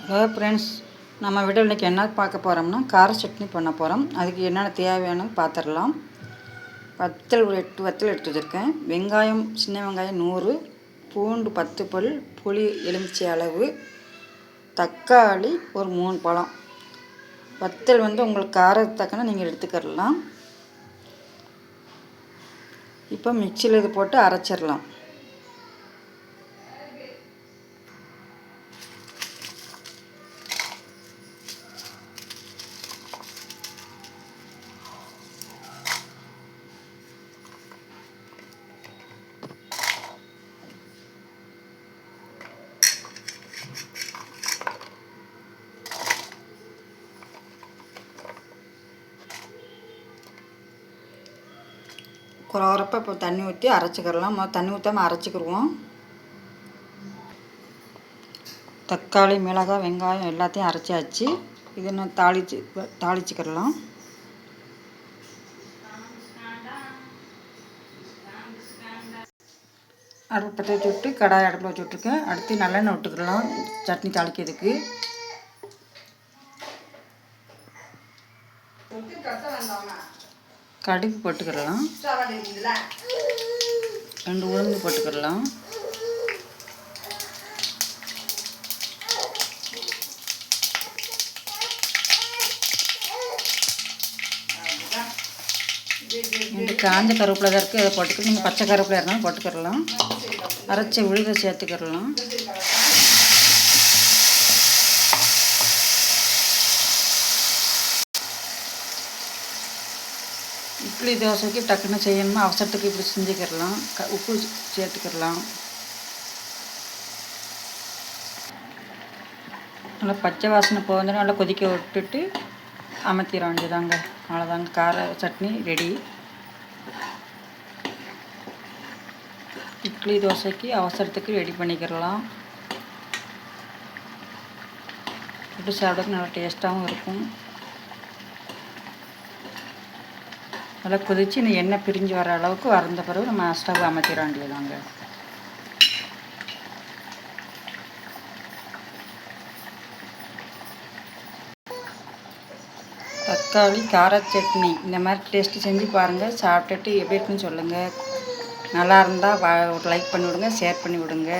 Hello friends நம்ம வீட்டில் இன்றைக்கி என்ன பார்க்க போகிறோம்னா கார சட்னி பண்ண போகிறோம் அதுக்கு என்னென்ன தேவையானது பார்த்துடலாம் வத்தல் ஒரு எட்டு வத்தல் எடுத்து வச்சுருக்கேன் வெங்காயம் சின்ன வெங்காயம் நூறு பூண்டு பத்து பல் புளி எலுமிச்சை அளவு தக்காளி ஒரு மூணு பழம். வத்தல் வந்து உங்களுக்கு காரத்துக்கு தக்கன நீங்கள் எடுத்துக்கிடலாம் இப்போ மிக்சியில் இது போட்டு அரைச்சிடலாம். குறவரப்ப இப்போ தண்ணி ஊற்றி அரைச்சிக்கிறலாம். தண்ணி ஊற்றாமல் அரைச்சிக்கிடுவோம் தக்காளி மிளகாய் வெங்காயம் எல்லாத்தையும் அரைச்சாச்சு. இது நான் தாளிச்சு தாளிச்சுக்கிடலாம். அடுப்பு பற்ற வச்சு விட்டு கடாய் அடுப்பில் வச்சு விட்ருக்கேன் அடுத்து நல்லெண்ணெய் விட்டுக்கலாம் சட்னி தாளிக்கிறதுக்கு. கடுகு போட்டுக்கிடலாம் ரெண்டு உளுந்து போட்டுக்கிடலாம் ரெண்டு காஞ்ச கருவேப்பிலை தான் இருக்குது அதை போட்டுக்கலாம் நீங்கள் பச்சை கருவேப்பிலை இருந்தாலும் போட்டுக்கிடலாம் அரைச்ச விழுத சேர்த்துக்கிடலாம் இட்லி தோசைக்கு டக்குன்னு செய்யணுமா அவசரத்துக்கு இப்படி செஞ்சுக்கிடலாம். க உப்பு சேர்த்துக்கிடலாம். நல்லா பச்சை வாசனை போகணும் நல்லா கொதிக்க விட்டுட்டு அமர்த்திட வேண்டியதாங்க. அவ்வளோதாங்க. கார சட்னி ரெடி இட்லி தோசைக்கு அவசரத்துக்கு ரெடி பண்ணிக்கிடலாம். இப்படி சாப்பிட்றதுக்கு நல்லா டேஸ்ட்டாகவும் இருக்கும். நல்லா கொதித்து இந்த எண்ணெய் பிரிஞ்சு வர அளவுக்கு வறந்த பிறகு நம்ம ஸ்டவ் அமர்த்திட வேண்டியதாங்க தக்காளி கார சட்னி இந்த மாதிரி டேஸ்ட்டு செஞ்சு பாருங்கள் சாப்பிட்டுட்டு எப்படி இருக்குன்னு சொல்லுங்கள் நல்லா இருந்தால் ஒரு லைக் பண்ணி விடுங்க ஷேர் பண்ணி விடுங்க